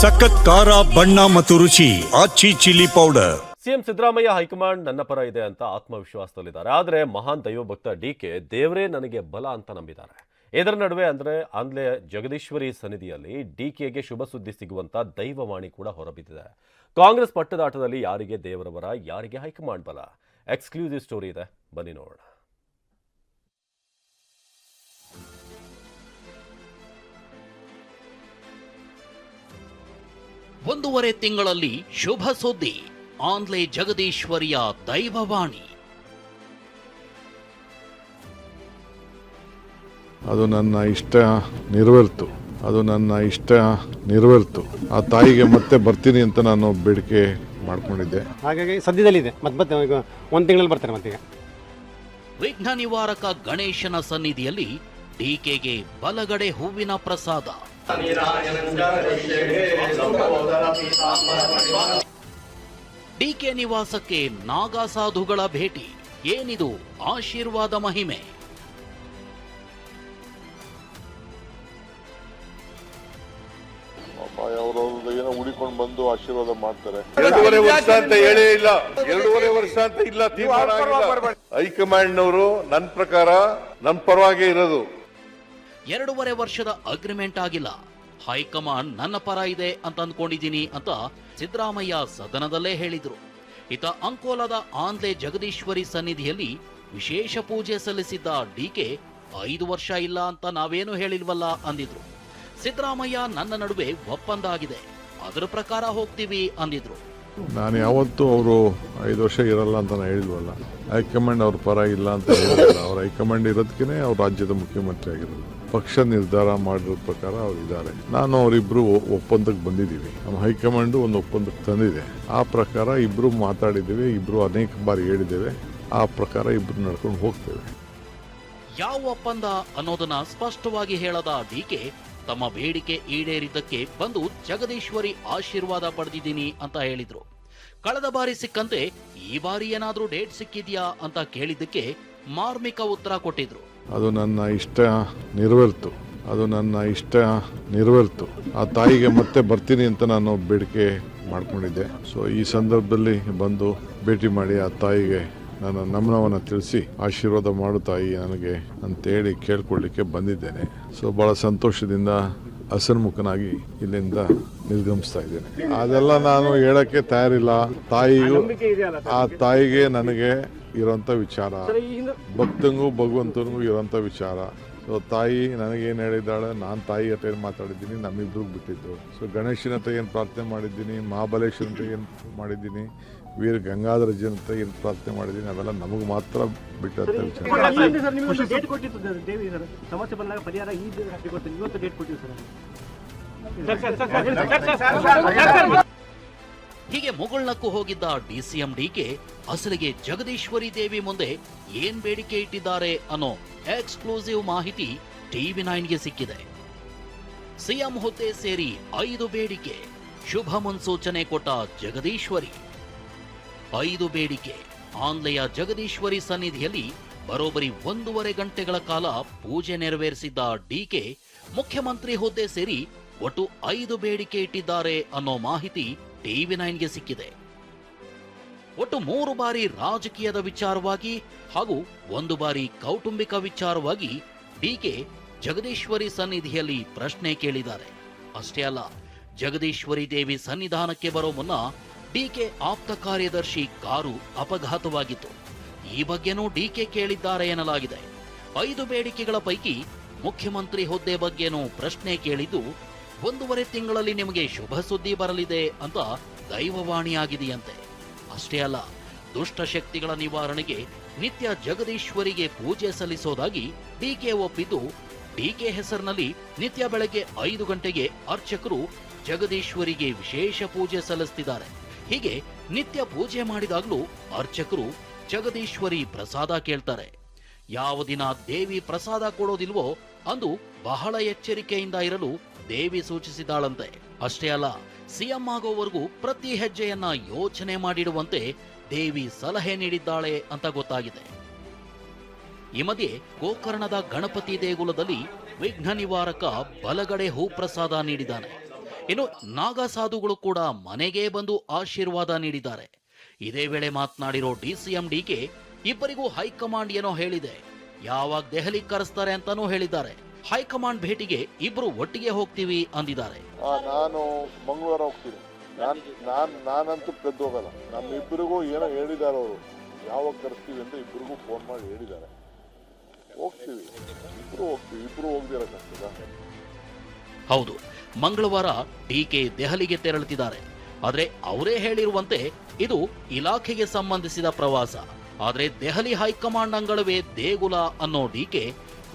ಸಖತ್ ಖಾರ, ಬಣ್ಣ ಮತ್ತು ರುಚಿ, Aachi chilli powder. CM Siddaramaiah high command ನನ್ನ ಪರ ಇದೆ ಅಂತ ಆತ್ಮವಿಶ್ವಾಸದಲ್ಲಿದ್ದಾರೆ. ಆದರೆ ಮಹಾನ್ ದೈವಭಕ್ತ ಡಿ ಕೆ ದೇವರೇ ನನಗೆ ಬಲ ಅಂತ ನಂಬಿದ್ದಾರೆ. ಇದರ ನಡುವೆ ಅಂದ್ರೆ ಆಂಧ್ಲೆ ಜಗದೀಶ್ವರಿ ಸನ್ನಿಧಿಯಲ್ಲಿ ಡಿ ಕೆಗೆ ಶುಭ ಸುದ್ದಿ ಸಿಗುವಂತ ದೈವವಾಣಿ ಕೂಡ ಹೊರಬಿದ್ದಿದೆ. ಕಾಂಗ್ರೆಸ್ ಪಟ್ಟದಾಟದಲ್ಲಿ ಯಾರಿಗೆ ದೇವರವರ ಯಾರಿಗೆ ಹೈಕಮಾಂಡ್ ಬಲ? ಎಕ್ಸ್ಕ್ಲೂಸಿವ್ ಸ್ಟೋರಿ ಇದೆ. ಬನ್ನಿ ನೋಡೋಣ. ಒಂದೂವರೆ ತಿಂಗಳಲ್ಲಿ ಶುಭ ಸುದ್ದಿ. ಆನ್ಲೆ ಜಗದೀಶ್ವರಿಯ ದೈವವಾಣಿ. ಅದು ನನ್ನ ಇಷ್ಟ ನಿರ್ವರ್ತು ಅದು ನನ್ನ ಇಷ್ಟ ನಿರ್ವರ್ತು ಆ ತಾಯಿಗೆ ಮತ್ತೆ ಬರ್ತೀನಿ ಅಂತ ನಾನು ಬೇಡಿಕೆ ಮಾಡ್ಕೊಂಡಿದ್ದೆ. ಹಾಗಾಗಿ ಸದ್ಯದಲ್ಲಿದೆ. ಮತ್ತೆ ಮತ್ತೆ ಈಗ ಒಂದು ತಿಂಗಳಲ್ಲಿ ಬರ್ತಾರೆ ಮತ್ತೀಗ. ವಿಘ್ನ ನಿವಾರಕ ಗಣೇಶನ ಸನ್ನಿಧಿಯಲ್ಲಿ ಡಿಕೆಗೆ ಬಲಗಡೆ ಹೂವಿನ ಪ್ರಸಾದ. ಡಿಕೆ ನಿವಾಸಕ್ಕೆ ನಾಗಾ ಸಾಧುಗಳ ಭೇಟಿ. ಏನಿದು ಆಶೀರ್ವಾದ ಮಹಿಮೆ. ಏನೋ ಉಳಿಕೊಂಡು ಬಂದು ಆಶೀರ್ವಾದ ಮಾಡ್ತಾರೆ. ಎರಡೂವರೆ ವರ್ಷ ಅಂತ ಹೇಳೇ ಇಲ್ಲ. ಎರಡೂವರೆ ವರ್ಷ ಅಂತ ಇಲ್ಲ ತೀರ್ಮಾನ ಆಗಿಲ್ಲ. ಹೈಕಮಾಂಡ್ನವರು ನನ್ನ ಪ್ರಕಾರ ನನ್ನ ಪರವಾಗಿ ಇರೋದು. ಎರಡೂವರೆ ವರ್ಷದ ಅಗ್ರಿಮೆಂಟ್ ಆಗಿಲ್ಲ. ಹೈಕಮಾಂಡ್ ನನ್ನ ಪರ ಇದೆ ಅಂತ ಅಂದ್ಕೊಂಡಿದ್ದೀನಿ ಅಂತ ಸಿದ್ದರಾಮಯ್ಯ ಸದನದಲ್ಲೇ ಹೇಳಿದ್ರು. ಇತ ಅಂಕೋಲಾದ ಆಂಧ್ಲೆ ಜಗದೀಶ್ವರಿ ಸನ್ನಿಧಿಯಲ್ಲಿ ವಿಶೇಷ ಪೂಜೆ ಸಲ್ಲಿಸಿದ್ದ ಡಿಕೆ ಐದು ವರ್ಷ ಇಲ್ಲ ಅಂತ ನಾವೇನು ಹೇಳಿಲ್ವಲ್ಲ ಅಂದಿದ್ರು. ಸಿದ್ದರಾಮಯ್ಯ ನನ್ನ ನಡುವೆ ಒಪ್ಪಂದ ಆಗಿದೆ. ಅದರ ಪ್ರಕಾರ ಹೋಗ್ತೀವಿ ಅಂದಿದ್ರು. ನಾನು ಯಾವತ್ತೂ ಅವರು ಐದು ವರ್ಷ ಇರಲ್ಲ ಅಂತ ನಾನು ಹೇಳಿದ್ವಲ್ಲ. ಹೈಕಮಾಂಡ್ ಅವ್ರ ಪರ ಇಲ್ಲ ಅಂತ ಹೇಳಿದ್ವಲ್ಲ. ಅವ್ರ ಹೈಕಮಾಂಡ್ ಇರೋದಕ್ಕೆ ಅವ್ರ ರಾಜ್ಯದ ಮುಖ್ಯಮಂತ್ರಿ ಆಗಿರೋದು. ಪಕ್ಷ ನಿರ್ಧಾರ ಮಾಡಿರೋ ಪ್ರಕಾರ ಅವ್ರು ಇದ್ದಾರೆ. ನಾನು ಅವರಿಬ್ರು ಒಪ್ಪಂದಕ್ಕೆ ಬಂದಿದ್ದೀವಿ. ನಮ್ಮ ಹೈಕಮಾಂಡ್ ಒಂದು ಒಪ್ಪಂದಕ್ಕೆ ತಂದಿದೆ. ಆ ಪ್ರಕಾರ ಇಬ್ರು ಮಾತಾಡಿದ್ದೀವಿ, ಇಬ್ರು ಅನೇಕ ಬಾರಿ ಹೇಳಿದ್ದೇವೆ. ಆ ಪ್ರಕಾರ ಇಬ್ರು ನಡ್ಕೊಂಡು ಹೋಗ್ತೇವೆ. ಯಾವ ಒಪ್ಪಂದ ಅನ್ನೋದನ್ನ ಸ್ಪಷ್ಟವಾಗಿ ಹೇಳದ ಡಿಕೆ ತಮ್ಮ ಬೇಡಿಕೆ ಈಡೇರಿದ್ದಕ್ಕೆ ಬಂದು ಜಗದೀಶ್ವರಿ ಆಶೀರ್ವಾದ ಪಡೆದಿದ್ದೀನಿ ಅಂತ ಹೇಳಿದ್ರು. ಕಳೆದ ಬಾರಿ ಸಿಕ್ಕಂತೆ ಈ ಬಾರಿ ಏನಾದರೂ ಡೇಟ್ ಸಿಕ್ಕಿದ್ಯಾ ಅಂತ ಕೇಳಿದ್ದಕ್ಕೆ ಮಾರ್ಮಿಕ ಉತ್ತರ ಕೊಟ್ಟಿದ್ರು. ಅದು ನನ್ನ ಇಷ್ಟ ನಿರ್ವಲ್ತು. ಅದು ನನ್ನ ಇಷ್ಟ ನಿರ್ವಲ್ತು. ಆ ತಾಯಿಗೆ ಮತ್ತೆ ಬರ್ತೀನಿ ಅಂತ ನಾನು ಬೇಡಿಕೆ ಮಾಡ್ಕೊಂಡಿದ್ದೆ. ಸೊ ಈ ಸಂದರ್ಭದಲ್ಲಿ ಬಂದು ಭೇಟಿ ಮಾಡಿ ಆ ತಾಯಿಗೆ ನನ್ನ ನಮನವನ್ನು ತಿಳಿಸಿ ಆಶೀರ್ವಾದ ಮಾಡು ತಾಯಿ ನನಗೆ ಅಂತೇಳಿ ಕೇಳ್ಕೊಳ್ಳಿಕ್ಕೆ ಬಂದಿದ್ದೇನೆ. ಸೊ ಬಹಳ ಸಂತೋಷದಿಂದ ಹಸನ್ಮುಖನಾಗಿ ಇಲ್ಲಿಂದ ನಿರ್ಗಮಿಸ್ತಾ ಇದ್ದೇನೆ. ಅದೆಲ್ಲ ನಾನು ಹೇಳಕ್ಕೆ ತಯಾರಿಲ್ಲ. ತಾಯಿಗೂ ಆ ತಾಯಿಗೆ ನನಗೆ ಇರೋಂಥ ವಿಚಾರ. ಭಕ್ತಂಗೂ ಭಗವಂತನಿಗೂ ಇರೋಂಥ ವಿಚಾರ. ಸೊ ತಾಯಿ ನನಗೇನು ಹೇಳಿದ್ದಾಳೆ? ನಾನು ತಾಯಿ ಹತ್ರ ಏನು ಮಾತಾಡಿದ್ದೀನಿ? ನಮ್ಮಿಬ್ರಿಗೆ ಬಿಟ್ಟಿದ್ದು. ಸೊ ಗಣೇಶನ ಹತ್ರ ಏನು ಪ್ರಾರ್ಥನೆ ಮಾಡಿದ್ದೀನಿ? ಮಹಾಬಲೇಶ್ವರ ಏನು ಮಾಡಿದ್ದೀನಿ? ವೀರ ಗಂಗಾಧರ ಹತ್ರ ಏನು ಪ್ರಾರ್ಥನೆ ಮಾಡಿದ್ದೀನಿ ಅವೆಲ್ಲ ನಮಗೆ ಮಾತ್ರ ವಿಚಾರ ಸರ್ ಸಮಸ್ಯೆ ಬಂದಾಗ ಪರಿಹಾರ ಹೀಗೆ ಮುಗುಳ್ನಕ್ಕೂ ಹೋಗಿದ್ದ ಡಿಸಿಎಂ ಡಿಕೆ ಅಸಲಿಗೆ ಜಗದೀಶ್ವರಿ ದೇವಿ ಮುಂದೆ ಏನ್ ಬೇಡಿಕೆ ಇಟ್ಟಿದ್ದಾರೆ ಅನ್ನೋ ಎಕ್ಸ್ಕ್ಲೂಸಿವ್ ಮಾಹಿತಿ ಟಿವಿ ನೈನ್ಗೆ ಸಿಕ್ಕಿದೆ ಸಿಎಂ ಹುದ್ದೆ ಸೇರಿ ಐದು ಬೇಡಿಕೆ ಶುಭ ಮುನ್ಸೂಚನೆ ಕೊಟ್ಟ ಜಗದೀಶ್ವರಿ ಐದು ಬೇಡಿಕೆ. ಆನ್ಲೆಯ ಜಗದೀಶ್ವರಿ ಸನ್ನಿಧಿಯಲ್ಲಿ ಬರೋಬ್ಬರಿ ಒಂದೂವರೆ ಗಂಟೆಗಳ ಕಾಲ ಪೂಜೆ ನೆರವೇರಿಸಿದ್ದ ಡಿಕೆ ಮುಖ್ಯಮಂತ್ರಿ ಹುದ್ದೆ ಸೇರಿ ಒಟ್ಟು ಐದು ಬೇಡಿಕೆ ಇಟ್ಟಿದ್ದಾರೆ ಅನ್ನೋ ಮಾಹಿತಿ ಟಿವಿ ನೈನ್ಗೆ ಸಿಕ್ಕಿದೆ. ಒಟ್ಟು ಮೂರು ಬಾರಿ ರಾಜಕೀಯದ ವಿಚಾರವಾಗಿ ಹಾಗೂ ಒಂದು ಬಾರಿ ಕೌಟುಂಬಿಕ ವಿಚಾರವಾಗಿ ಡಿಕೆ ಜಗದೀಶ್ವರಿ ಸನ್ನಿಧಿಯಲ್ಲಿ ಪ್ರಶ್ನೆ ಕೇಳಿದ್ದಾರೆ. ಅಷ್ಟೇ ಅಲ್ಲ, ಜಗದೀಶ್ವರಿ ದೇವಿ ಸನ್ನಿಧಾನಕ್ಕೆ ಬರೋ ಮುನ್ನ ಡಿಕೆ ಆಪ್ತ ಕಾರ್ಯದರ್ಶಿ ಕಾರು ಅಪಘಾತವಾಗಿತ್ತು. ಈ ಬಗ್ಗೆನೂ ಡಿಕೆ ಕೇಳಿದ್ದಾರೆ ಎನ್ನಲಾಗಿದೆ. ಐದು ಬೇಡಿಕೆಗಳ ಪೈಕಿ ಮುಖ್ಯಮಂತ್ರಿ ಹುದ್ದೆ ಬಗ್ಗೆನೂ ಪ್ರಶ್ನೆ ಕೇಳಿದ್ದು, ಒಂದೂವರೆ ತಿಂಗಳಲ್ಲಿ ನಿಮಗೆ ಶುಭ ಸುದ್ದಿ ಬರಲಿದೆ ಅಂತ ದೈವವಾಣಿಯಾಗಿದೆಯಂತೆ. ಅಷ್ಟೇ ಅಲ್ಲ ದುಷ್ಟಶಕ್ತಿಗಳ ನಿವಾರಣೆಗೆ ನಿತ್ಯ ಜಗದೀಶ್ವರಿಗೆ ಪೂಜೆ ಸಲ್ಲಿಸೋದಾಗಿ ಡಿಕೆ ಒಪ್ಪಿದ್ದು, ಡಿಕೆ ಹೆಸರಿನಲ್ಲಿ ನಿತ್ಯ ಬೆಳಗ್ಗೆ ಐದು ಗಂಟೆಗೆ ಅರ್ಚಕರು ಜಗದೀಶ್ವರಿಗೆ ವಿಶೇಷ ಪೂಜೆ ಸಲ್ಲಿಸ್ತಿದ್ದಾರೆ. ಹೀಗೆ ನಿತ್ಯ ಪೂಜೆ ಮಾಡಿದಾಗಲೂ ಅರ್ಚಕರು ಜಗದೀಶ್ವರಿ ಪ್ರಸಾದ ಕೇಳ್ತಾರೆ. ಯಾವ ದಿನ ದೇವಿ ಪ್ರಸಾದ ಕೊಡೋದಿಲ್ವೋ ಅಂದು ಬಹಳ ಎಚ್ಚರಿಕೆಯಿಂದ ಇರಲು ದೇವಿ ಸೂಚಿಸಿದಾಳಂತೆ ಅಷ್ಟೇ ಅಲ್ಲ, ಸಿಎಂ ಆಗೋವರೆಗೂ ಪ್ರತಿ ಹೆಜ್ಜೆಯನ್ನ ಯೋಚನೆ ಮಾಡಿಡುವಂತೆ ದೇವಿ ಸಲಹೆ ನೀಡಿದ್ದಾಳೆ ಅಂತ ಗೊತ್ತಾಗಿದೆ. ಈ ಮಧ್ಯೆ ಗೋಕರ್ಣದ ಗಣಪತಿ ದೇಗುಲದಲ್ಲಿ ವಿಘ್ನ ನಿವಾರಕ ಬಲಗಡೆ ಹೂ ಪ್ರಸಾದ ನೀಡಿದ್ದಾನೆ. ಇನ್ನು ನಾಗಾ ಸಾಧುಗಳು ಕೂಡ ಮನೆಗೆ ಬಂದು ಆಶೀರ್ವಾದ ನೀಡಿದ್ದಾರೆ. ಇದೇ ವೇಳೆ ಮಾತನಾಡಿರೋ ಡಿಸಿಎಂ ಡಿಕೆ ಇಬ್ಬರಿಗೂ ಹೈಕಮಾಂಡ್ ಏನೋ ಹೇಳಿದೆ. ಯಾವಾಗ ದೆಹಲಿ ಕರೆಸ್ತಾರೆ ಅಂತಾನೂ ಹೇಳಿದ್ದಾರೆ. ಹೈಕಮಾಂಡ್ ಭೇಟಿಗೆ ಇಬ್ರು ಒಟ್ಟಿಗೆ ಹೋಗ್ತೀವಿ ಅಂದಿದ್ದಾರೆ. ನಾನು ಮಂಗಳವಾರ ಹೋಗ್ತೀನಿ. ನಾನ್ ನಾನ್, ನಾನಂತೂ ಕದ್ದು ಹೋಗಲ್ಲ. ನಮ್ಮಿಬ್ಬರಿಗೂ ಏನೋ ಹೇಳಿದ್ದಾರೆ ಅವರು. ಯಾವಾಗ ಕರೆಸ್ತೀವಿ ಅಂತ ಇಬ್ಬರಿಗೂ ಫೋನ್ ಮಾಡಿ ಹೇಳಿದ್ದಾರೆ. ಹೋಗ್ತೀವಿ. ಇಬ್ರು ಹೋಗ್ತೀವಿ. ಇಬ್ರು ಹೋಗ್ದಿರಕ್ಕಾಗ್ತದ ಹೌದು, ಮಂಗಳವಾರ ಡಿಕೆ ದೆಹಲಿಗೆ ತೆರಳುತ್ತಿದ್ದಾರೆ. ಆದರೆ ಅವರೇ ಹೇಳಿರುವಂತೆ ಇದು ಇಲಾಖೆಗೆ ಸಂಬಂಧಿಸಿದ ಪ್ರವಾಸ. ಆದರೆ ದೆಹಲಿ ಹೈಕಮಾಂಡ್ ಅಂಗಳವೇ ದೇಗುಲ ಅನ್ನೋ ಡಿಕೆ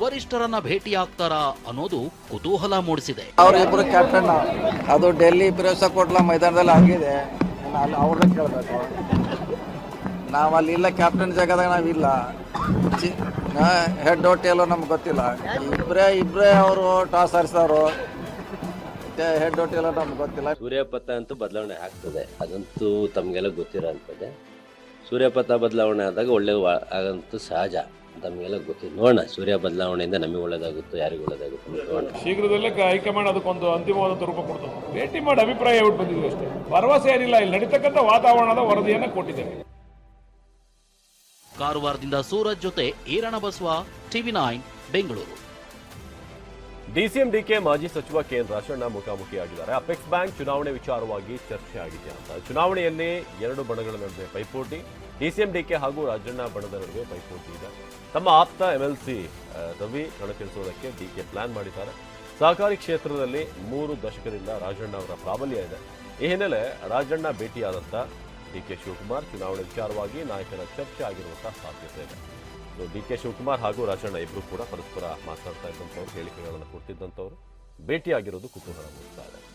ವರಿಷ್ಠರನ್ನ ಭೇಟಿಯಾಗ್ತಾರಾ ಅನ್ನೋದು ಕುತೂಹಲ ಮೂಡಿಸಿದೆ. ಅವರಿಬ್ಬರು ಕ್ಯಾಪ್ಟನ್ ಅದು ಡೆಲ್ಲಿ ಪ್ರವೇಶ ಕೊಟ್ಲ ಮೈದಾನದಲ್ಲಿ ಆಗಿದೆ ಅವ್ರನ್ನ ಕೇಳಬೇಕು. ನಾವು ಅಲ್ಲಿ ಇಲ್ಲ ಕ್ಯಾಪ್ಟನ್ ಜಾಗದಾಗ ನಾವಿಲ್ಲ ಹೆಡ್ ಹೋಟೆಲು ನಮ್ಗೆ ಗೊತ್ತಿಲ್ಲ. ಇಬ್ಬರೇ ಇಬ್ಬರೇ ಅವರು ಟಾಸ್ ಆರಿಸಿದವರು ಹೆಡ್ ಹೋಟೆಲ್ ನಮ್ಗೆ ಗೊತ್ತಿಲ್ಲ. ಸೂರ್ಯಪಥ ಅಂತೂ ಬದಲಾವಣೆ ಆಗ್ತದೆ. ಅದಂತೂ ತಮಗೆಲ್ಲ ಗೊತ್ತಿರೋಂಥದ್ದೇ. ಸೂರ್ಯಪಥ ಬದಲಾವಣೆ ಆದಾಗ ಒಳ್ಳೆ ವಾ- ಆಗಂತೂ ಸಹಜ. ತಮಗೆಲ್ಲ ಗೊತ್ತಿದೆ ನೋಡೋಣ ಸೂರ್ಯ ಬದಲಾವಣೆಯಿಂದ ನಮಗೆ ಒಳ್ಳೇದಾಗುತ್ತೋ ಯಾರಿಗೂ ಒಳ್ಳೇದಾಗುತ್ತೋ ನೋಡೋಣ. ಶೀಘ್ರದಲ್ಲೇ ಹೈಕಮಾಂಡ್ ಅದಕ್ಕೊಂದು ಅಂತಿಮವಾದ ರೂಪ ಕೊಡ್ತದೆ ಭೇಟಿ ಮಾಡಿ ಅಭಿಪ್ರಾಯ ಹೇಳ್ಬಿಟ್ಟು ಬಂದಿದ್ವಿ ಅಷ್ಟೇ. ಭರವಸೆ ಏನಿಲ್ಲ ಇಲ್ಲಿ ನಡೀತಕ್ಕಂಥ ವಾತಾವರಣದ ವರದಿಯನ್ನು ಕೊಟ್ಟಿದ್ದೇವೆ. ಕಾರವಾರದಿಂದ ಸೂರಜ್ ಜೊತೆ Erana Basava TV nine Bengaluru. DCM DK ಮಾಜಿ ಸಚಿವ ಕೆ ಎನ್ ರಾಜಣ್ಣ ಮುಖಾಮುಖಿಯಾಗಿದ್ದಾರೆ. ಅಪೆಕ್ಸ್ ಬ್ಯಾಂಕ್ ಚುನಾವಣೆ ವಿಚಾರವಾಗಿ ಚರ್ಚೆ ಆಗಿದೆ ಅಂತ. ಚುನಾವಣೆಯಲ್ಲಿ ಎರಡು ಬಣಗಳ ನಡುವೆ ಪೈಪೋಟಿ. ಡಿಸಿಎಂ ಡಿಕೆ ಹಾಗೂ ರಾಜಣ್ಣ ಬಣದ ನಡುವೆ ಪೈಪೋಟಿ ಇದೆ. ತಮ್ಮ ಆಪ್ತ ಎಂಎಲ್ಸಿ ರವಿ ಕಣಕ್ಕಿಳಿಸುವುದಕ್ಕೆ ಡಿಕೆ ಪ್ಲಾನ್ ಮಾಡಿದ್ದಾರೆ. ಸಹಕಾರಿ ಕ್ಷೇತ್ರದಲ್ಲಿ ಮೂರು ದಶಕದಿಂದ ರಾಜಣ್ಣ ಅವರ ಪ್ರಾಬಲ್ಯ ಇದೆ. ಈ ಹಿನ್ನೆಲೆ ರಾಜಣ್ಣ ಭೇಟಿಯಾದಂಥ ಡಿಕೆ ಶಿವಕುಮಾರ್ ಚುನಾವಣೆ ವಿಚಾರವಾಗಿ ನಾಯಕರ ಚರ್ಚೆ ಆಗಿರುವಂತಹ ಸಾಧ್ಯತೆ ಇದೆ. ಡಿ ಕೆ ಶಿವಕುಮಾರ್ ಹಾಗೂ ರಾಜಣ್ಣ ಇಬ್ಬರು ಕೂಡ ಪರಸ್ಪರ ಮಾತಾಡ್ತಾ ಇದ್ದಂಥವ್ರು, ಹೇಳಿಕೆಗಳನ್ನು ಕೊಡ್ತಿದ್ದಂಥವ್ರು. ಭೇಟಿಯಾಗಿರೋದು ಕುತೂಹಲ ಮೂಡಿಸ್ತಾ ಇದೆ.